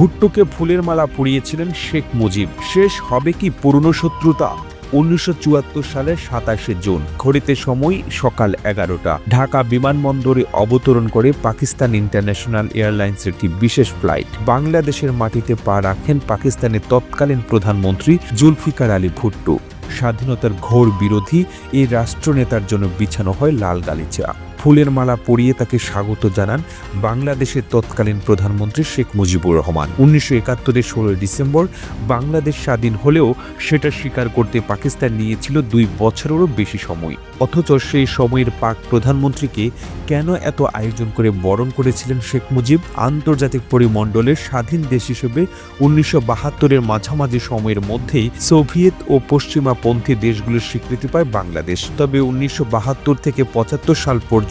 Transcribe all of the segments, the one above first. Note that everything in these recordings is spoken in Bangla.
ভুট্টোকে ফুলের মালা পরিয়েছিলেন শেখ মুজিব। শেষ হবে কি পুরনো শত্রুতা? উনিশশো চুয়াত্তর সালের সাতাশে জুন, ঘড়িতে সময় সকাল এগারোটা। ঢাকা বিমানবন্দরে অবতরণ করে পাকিস্তান ইন্টারন্যাশনাল এয়ারলাইন্সের একটি বিশেষ ফ্লাইট। বাংলাদেশের মাটিতে পা রাখেন পাকিস্তানের তৎকালীন প্রধানমন্ত্রী জুলফিকার আলী ভুট্টো। স্বাধীনতার ঘোর বিরোধী এই রাষ্ট্রনেতার জন্য বিছানো হয় লাল গালিচা। ফুলের মালা পরিয়ে তাকে স্বাগত জানান বাংলাদেশের তৎকালীন প্রধানমন্ত্রী শেখ মুজিবুর রহমান। উনিশশো একাত্তরের ষোলোই ডিসেম্বর বাংলাদেশ স্বাধীন হলেও সেটা স্বীকার করতে পাকিস্তান নিয়েছিল দুই বছরেরও বেশি সময়। অথচ সেই সময়ের পাক প্রধানমন্ত্রীকে কেন এত আয়োজন করে বরণ করেছিলেন শেখ মুজিব? আন্তর্জাতিক পরিমণ্ডলের স্বাধীন দেশ হিসেবে উনিশশো বাহাত্তরের মাঝামাঝি সময়ের মধ্যেই সোভিয়েত ও পশ্চিমাপন্থী দেশগুলোর স্বীকৃতি পায় বাংলাদেশ। তবে উনিশশো বাহাত্তর থেকে পঁচাত্তর সাল পর্যন্ত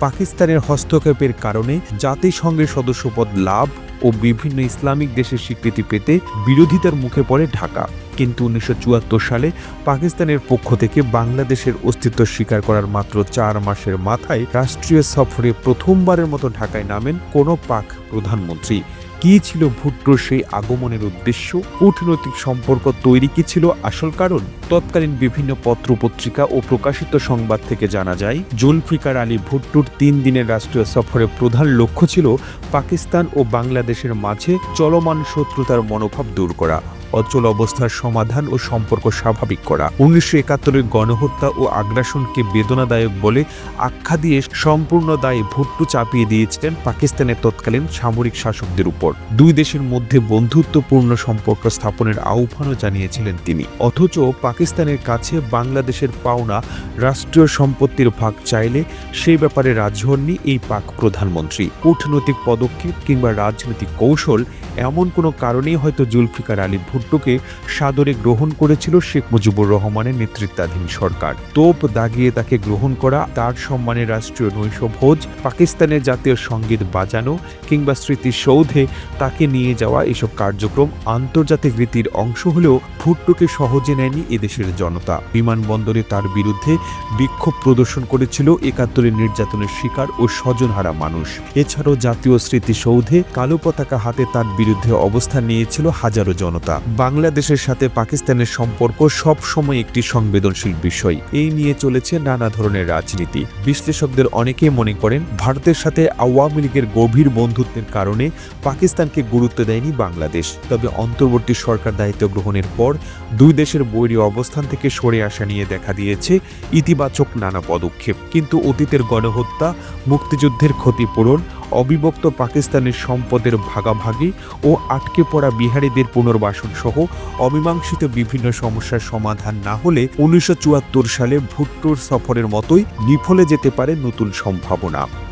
পাকিস্তানের হস্তক্ষেপের কারণে জাতিসংঘের সদস্যপদ লাভ ও বিভিন্ন ইসলামিক দেশের স্বীকৃতি পেতে বিরোধিতার মুখে পড়ে ঢাকা। কিন্তু উনিশশো চুয়াত্তর সালে পাকিস্তানের পক্ষ থেকে বাংলাদেশের অস্তিত্ব স্বীকার করার মাত্র চার মাসের মাথায় রাষ্ট্রীয় সফরে প্রথমবারের মতো ঢাকায় নামেন কোনো পাক প্রধানমন্ত্রী। কি ছিল ভুট্টোর সেই আগমনের উদ্দেশ্য? কূটনৈতিক সম্পর্ক তৈরি কি ছিল আসল কারণ? তৎকালীন বিভিন্ন পত্র পত্রিকা ও প্রকাশিত সংবাদ থেকে জানা যায়, জুলফিকার আলী ভুট্টোর তিন দিনের রাষ্ট্রীয় সফরে প্রধান লক্ষ্য ছিল পাকিস্তান ও বাংলাদেশের মাঝে চলমান শত্রুতার মনোভাব দূর করা। অচল অবস্থার সমাধান ও সম্পর্ক স্বাভাবিক করা। উনিশশো একাত্তরের গণহত্যা ও আগ্রাসনকে বেদনাদায়ক বলে আখ্যা দিয়ে সম্পূর্ণ দায়ে ভুট্টো চাপিয়ে দিয়েছিলেন পাকিস্তানের তৎকালীন সামরিক শাসকদের উপর। দুই দেশের মধ্যে বন্ধুত্বপূর্ণ সম্পর্ক স্থাপনের আহ্বানও জানিয়েছিলেন তিনি। অথচ পাকিস্তানের কাছে বাংলাদেশের পাওনা, রাষ্ট্রীয় সম্পত্তির ভাগ চাইলে সেই ব্যাপারে রাজি হননি এই পাক প্রধানমন্ত্রী। কূটনৈতিক পদক্ষেপ কিংবা রাজনৈতিক কৌশল এমন কোনো কারণেই হয়তো জুলফিকার আলী ভুট্টোকে সাদরে গ্রহণ করেছিল শেখ মুজিবুর রহমানের নেতৃত্বাধীন সরকার। তোপ দাগিয়ে তাকে গ্রহণ করা, তার সম্মানে রাষ্ট্রীয় নৈশভোজ পাকিস্তানের জাতীয় সংগীত বাজানো কিংবা স্মৃতিসৌধে তাকে নিয়ে যাওয়া এসব কার্যক্রম আন্তর্জাতিক রীতির অংশ হলেও ভুট্টোকে সহজে নেয়নি এদেশের জনতা। বিমানবন্দরে তার বিরুদ্ধে বিক্ষোভ প্রদর্শন করেছিল একাত্তরের নির্যাতনের শিকার ও স্বজনহারা মানুষ। এছাড়াও জাতীয় স্মৃতিসৌধে কালো পতাকা হাতে তার বিরুদ্ধে অবস্থান নিয়েছিল হাজারো জনতা। বাংলাদেশের সাথে পাকিস্তানের সম্পর্ক সব সময় একটি সংবেদনশীল বিষয়। এই নিয়ে চলেছে নানা ধরনের রাজনীতি। বিশ্লেষকদের অনেকেই মনে করেন, ভারতের সাথে আওয়ামী লীগের গভীর বন্ধুত্বের কারণে পাকিস্তানকে গুরুত্ব দেয়নি বাংলাদেশ। তবে অন্তর্বর্তী সরকার দায়িত্ব গ্রহণের পর দুই দেশের বৈরী অবস্থান থেকে সরে আসা নিয়ে দেখা দিয়েছে ইতিবাচক নানা পদক্ষেপ। কিন্তু অতীতের গণহত্যা, মুক্তিযুদ্ধের ক্ষতিপূরণ অবিভক্ত পাকিস্তানের সম্পদের ভাগাভাগি ও আটকে পড়া বিহারীদের পুনর্বাসন সহ অমীমাংসিত বিভিন্ন সমস্যার সমাধান না হলে উনিশশো চুয়াত্তর সালে ভুট্টোর সফরের মতোই নিফলে যেতে পারে নতুন সম্ভাবনা।